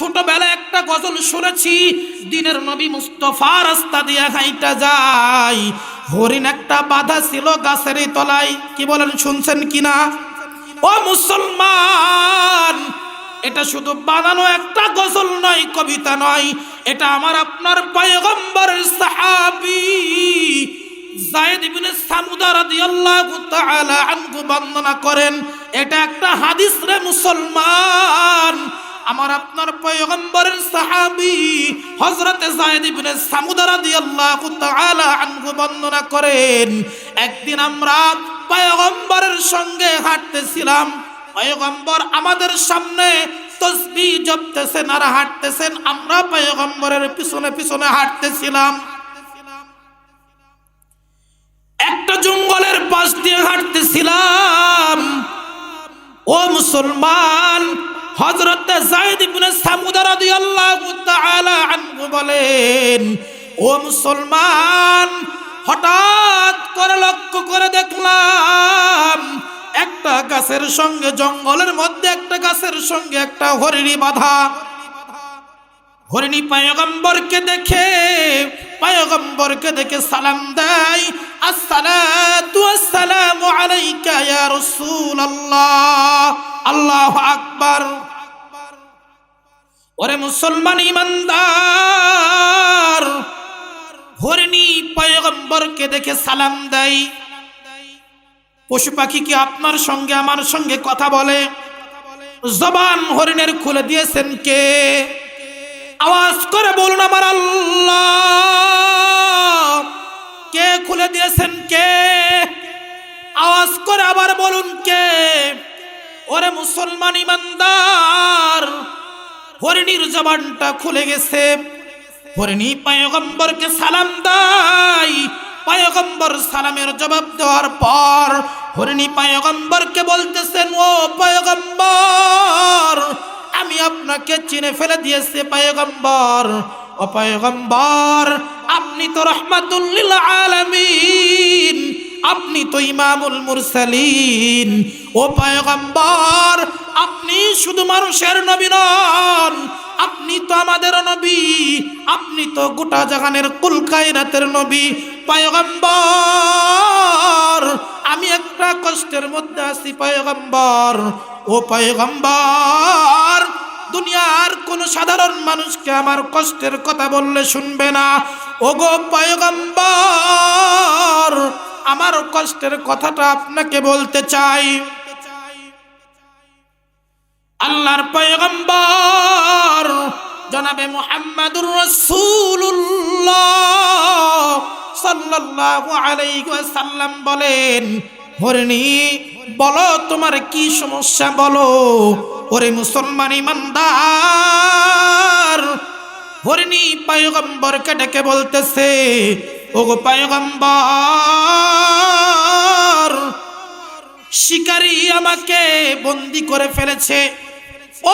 ছোটবেলায় একটা গজল শুনেছি, দিনের নবী মুস্তফা রাস্তা দিয়ে হাইটা যায়। হরিণ একটা বাধা ছিল গাছের তলায়। কি বলেন, শুনছেন কিনা? ও মুসলমান, এটা শুধু বানানো একটা গজল নয়, কবিতা নয়, এটা আমার আপনার পয়গম্বরের সাহাবী জায়েদ ইবনে সামুদা রাদিয়াল্লাহু তাআলা আনহু বর্ণনা করেন, এটা একটা হাদিস রে মুসলমান। আমার আপনার পয়গম্বরের সাহাবি হযরতে জায়েদ ইবনে সামুদা রাদিয়াল্লাহু তাআলা আনহু বর্ণনা করেন, একদিন আমরা পয়গম্বরের সঙ্গে হাঁটতেছিলাম। পয়গম্বর আমাদের সামনে তসবি জপতেছেন আর হাঁটতেছেন। আমরা পয়গম্বরের পিছনে পিছনে হাঁটতেছিলাম। একটা জঙ্গলের পাশ দিয়ে হাঁটতেছিলাম। ও মুসলমান হযরত যায়েদ ইবনে সামুদা রাদিয়াল্লাহু তাআলা আনহু বলেন, ও মুসলমান, হঠাৎ করে লক্ষ্য করে দেখলাম একটা গাছের সঙ্গে জঙ্গলের মধ্যে, একটা গাছের সঙ্গে একটা হরিণী বাঁধা। হরিণী পায়গম্বরকে দেখে পায়গম্বরকে দেখে সালাম দেয়, আসসালাতু আসসালামু আলাইকা ইয়া রাসূলুল্লাহ, আল্লাহু আকবার। ওরে মুসলমান ইমানদার, হরিণী পায়গম্বরকে দেখে সালাম দেয়। পশু পাখি কি আপনার সঙ্গে, আমার সঙ্গে কথা বলে? জবান হরিণের খুলে দিয়েছেন কে? আওয়াজ করে বলুন আমার আল্লাহ। কে খুলে দিয়েছেন কে? আওয়াজ করে আবার বলুন কে? ওরে মুসলমান ইমানদার, হরিণীর জবানটা খুলে গেছে। হরিণী পায়গম্বরকে সালাম দেয়। পায়গম্বর সালামের জবাব দেওয়ার পর হরিণী পায়গম্বরকে বলতেছেন, ও পায়গম্বর, আমি আপনাকে চিনে ফেলে দিয়েছি পায়গম্বর। ও পায়গম্বর আপনি তো রহমাতুল্লিল আলামিন, আপনি তো ইমামুল মুরসালিন। ও পায়গম্বর, আপনি শুধু মানুষের নবী নন, আপনি তো আমাদের নবী, আপনি তো গোটা জাগানের কুল কায়নাতের নবী। পয়গম্বর, আমি একটা কষ্টের মধ্যে আছি পয়গম্বর। ও পয়গম্বর দুনিয়ার কোন সাধারণ মানুষকে আমার কষ্টের কথা বললে শুনবে না। ও গো পয়গম্বর, আমার কষ্টের কথাটা আপনাকে বলতে চাই। আল্লাহর পয়গম্বর, জনাবে মুহাম্মাদুর রাসূলুল্লাহ সাল্লাল্লাহু আলাইহি ওয়াসাল্লাম বলেন, হরিণী, বলো তোমার কি সমস্যা? বলো। ওরে মুসলমান ইমানদার, হরিণী পয়গম্বরকে ডেকে বলতেছে, ওগো পয়গম্বর, শিকারী আমাকে বন্দি করে ফেলেছে।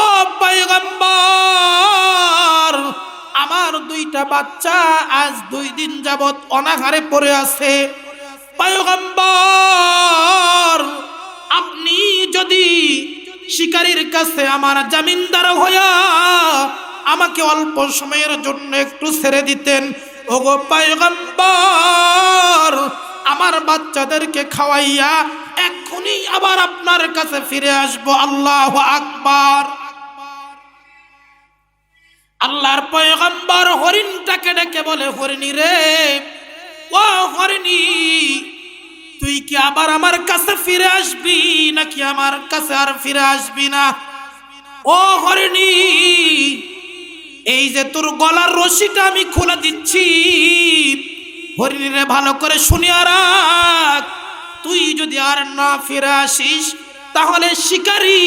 ও পয়গম্বর, আমার দুইটা বাচ্চা আজ দুই দিন যাবত অনাহারে পড়ে আছে। পয়গম্বর কাছে আমার জামিনদার হইয়া আমাকে অল্প সময়ের জন্য একটু ছেড়ে দিতেন। ওগো পয়গম্বর, আমার বাচ্চাদেরকে খাওয়াইয়া এক্ষুনি আবার আপনার কাছে ফিরে আসব। আল্লাহ আকবার। আল্লাহর পয়গম্বর হরিণটাকে ডেকে বলে, হরিণী রে, ও হরিণী, তুই কি আবার আমার কাছে ফিরে আসবি? নাকি আমার কাছে আর ফিরে আসবি না? ও হরিণী, এই যে তোর গলার রশিটা আমি খুলে দিচ্ছি। হরিণীরে ভালো করে শুনিয়া রাখ, তুই যদি আর না ফিরে আসিস, তাহলে শিকারী,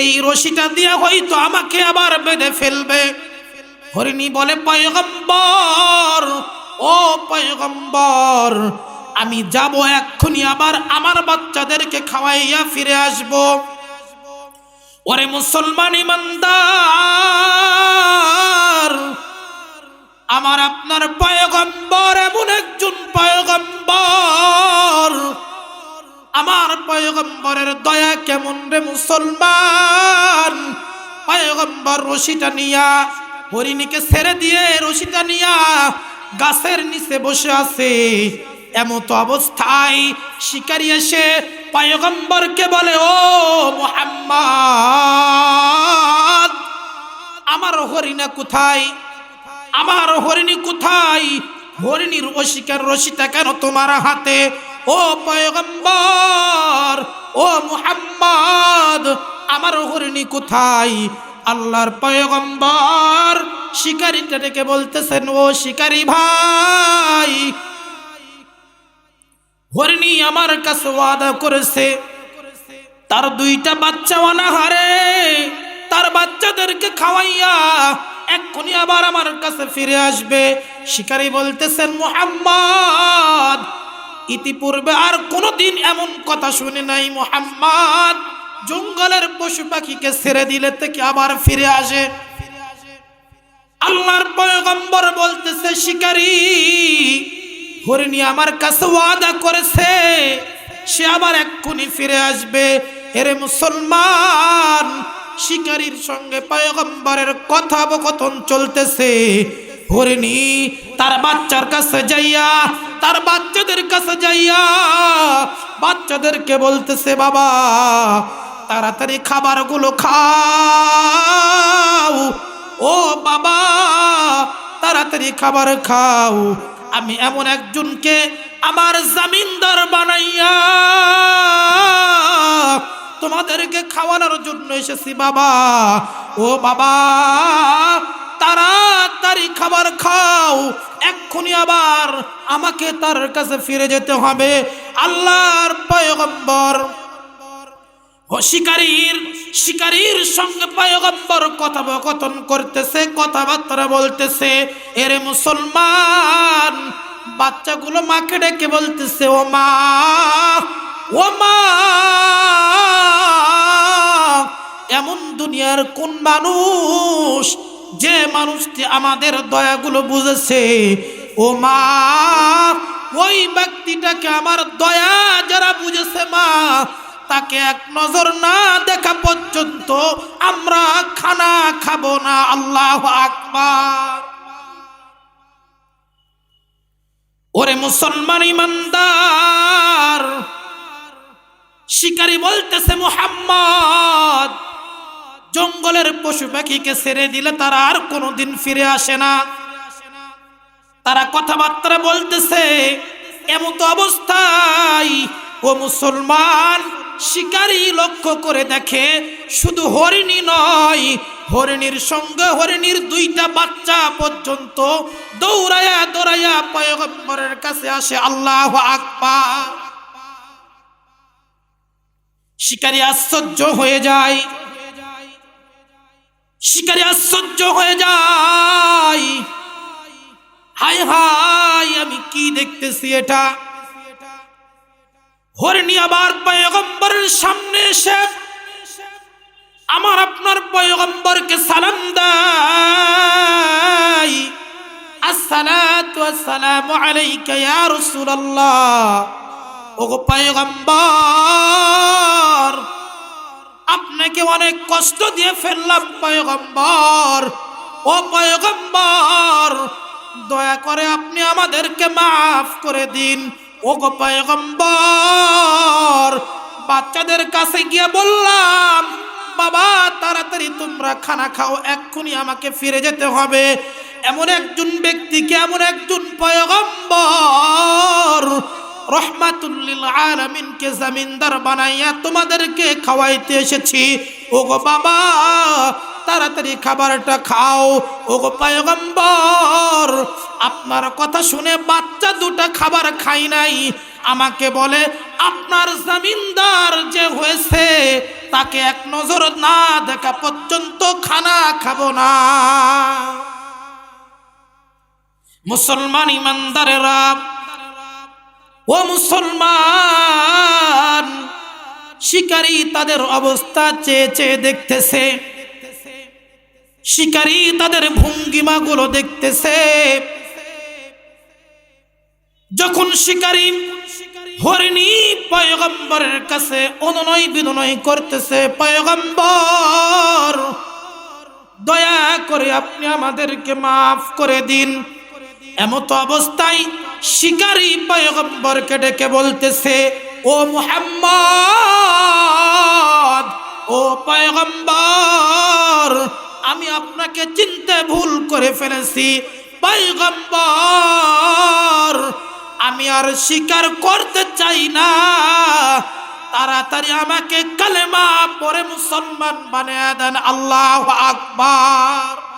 এই রশিটা দিয়ে হয়তো আমাকে আবার বেঁধে ফেলবে। হরিণী বলে, পয়গম্বর, ও পয়গম্বর, আমি যাব এক্ষুনি আবার আমার বাচ্চাদেরকে খাওয়াইয়া ফিরে আসব। ওরে মুসলমান ইমানদার, আমার আপনার পয়গম্বর, এমন একজন পয়গম্বর। আমার পয়গম্বরের দয়া কেমন রে মুসলমান? পয়গম্বর রশিটা নিয়া, হরিণীকে ছেড়ে দিয়ে রশিটা নিয়া, গাছের নিচে বসে আছে। এমত অবস্থায় শিকারি এসে পায়গম্বরকে বলে, ও মোহাম্মদ, আমার হরিণা কোথায়? আমার হরিণী কোথায়? হরিণীর অশিকার রশিটা কেন তোমার হাতে? ও পয়গম্বর, ও মুহাম্মদ, আমার হরিণী কোথায়? আল্লাহর পয়গম্বর শিকারিটা ডেকে বলতেছেন, ও শিকারি ভাই হরিণী আমার কাছে ওয়াদা করেছে, তার দুইটা বাচ্চা অনাহারে, তার বাচ্চাদেরকে খাওয়াইয়া এক্ষুনি আবার আমার কাছে ফিরে আসবে। শিকারী বলতেছেন, মোহাম্মদ, ইতিপূর্বে আর কোনোদিন এমন কথা শুনে নাই, মোহাম্মদ। জঙ্গলের পশু পাখিকে ছেড়ে দিলে থেকে আবার ফিরে আসে। আল্লাহর পয়গম্বর বলতেছে, শিকারী হরিণী আমার কাছে ওয়াদা করেছে, সে আবার এক্ষুনি ফিরে আসবে। এরে মুসলমান শিকারীর সঙ্গে পয়গম্বরের কথোপকথন চলতেছে। হরিণী, তার বাচ্চার কাছে যাইয়া, তার বাচ্চাদের কাছে যাইয়া, বাচ্চাদেরকে বলতেছে, বাবা, তাড়াতাড়ি খাবারগুলো খাও। ও বাবা, তাড়াতাড়ি খাবার খাও। আমি এমন একজনকে আমার জামিনদার বানাইয়া তোমাদেরকে খাওয়ানোর জন্য এসেছি, বাবা। ও বাবা, তাড়াতাড়ি খাবার খাও। এক্ষুনি আবার আমাকে তার কাছে ফিরে যেতে হবে। আল্লাহর পয়গম্বর ও শিকারীর শিকারীর সঙ্গে পয়গম্বর কথোপকথন করতেছে, কথাবার্তা বলতেছে। এরে মুসলমান, বাচ্চাগুলো মাকে ডেকে বলতেছে, ও মা ও মা, এমন দুনিয়ার কোন মানুষ যে মানুষটি আমাদের দয়াগুলো বুঝেছে? ও মা, ওই ব্যক্তিটাকে আমার দয়া যারা বুঝেছে মা তাকে এক নজর না দেখা পর্যন্ত আমরা খানা খাব না, আল্লাহ আকবার। ওরে মুসলমান ইমানদার, শিকারী বলতেছে মুহাম্মদ, জঙ্গলের পশু পাখিকে ছেড়ে দিলে তারা আর কোনোদিন ফিরে আসে না। তারা কথাবার্তা বলতেছে, এমত অবস্থায়, ও মুসলমান শিকারী লক্ষ্য করে দেখে, শুধু হরিণী নয়, হরিণীর সঙ্গে হরিণীর দুইটা বাচ্চা পর্যন্ত দৌড়াইয়া দৌড়াইয়া পয়গম্বরের কাছে আসে, আল্লাহ আকবার। শিকারী আশ্চর্য হয়ে যায়। শিকারী আশ্চর্য হয়ে যায়। হায় হায়, আমি কি দেখতেছি এটা? হরিণী আবার পয়গম্বরের সামনে এসে আমার আপনার পয়গম্বরকে সালাম দেয়। আসসালাতু আসসালামু আলাইকা ইয়া রাসূলুল্লাহ। ওগো পয়গম্বর, আপনাকে অনেক কষ্ট দিয়ে ফেললাম পয়গম্বর। ও পয়গম্বর, দয়া করে আপনি আমাদেরকে মাফ করে দিন। ও গো পয়গম্বর, বাচ্চাদের কাছে গিয়ে বললাম, বাবা, তাড়াতাড়ি তোমরা খানা খাও, এক্ষুনি আমাকে ফিরে যেতে হবে। এমন একজন ব্যক্তিকে, এমন একজন পয়গম্বর রহমাতুল্লিল আলামিনকে জামিনদার বানাইয়া তোমাদেরকে খাওয়াইতে এসেছি। ও গো বাবা তাড়াতাড়ি খাবারটা খাও। ও গো পয়গম্বর, আপনার কথা শুনে বাচ্চা দুটা খাবার খাই নাই। আমাকে বলে, আপনার জামিনদার যে হয়েছে, তাকে এক নজর না দেখা পর্যন্ত খানা খাব না। মুসলমান ইমানদারেরা, ও মুসলমান, শিকারী তাদের অবস্থা চেয়ে চেয়ে দেখতেছে। শিকারী তাদের ভঙ্গিমা গুলো দেখতেছে। যখন শিকারী হরিণী পয়গম্বরের কাছে অনুনয় বিনয় করতেছে, পয়গম্বর, দয়া করে আপনি আমাদেরকে মাফ করে দিন। এমত অবস্থায় শিকারী পয়গম্বরকে ডেকে বলতেছে, ও মুহাম্মদ, ও পয়গম্বর আপনাকে চিনতে ভুল করে ফেলেছি। পৈগম্বর আমি আর স্বীকার করতে চাই না। তাড়াতাড়ি আমাকে কালেমা পরে মুসলমান বানিয়ে দেন। আল্লাহ আকবার।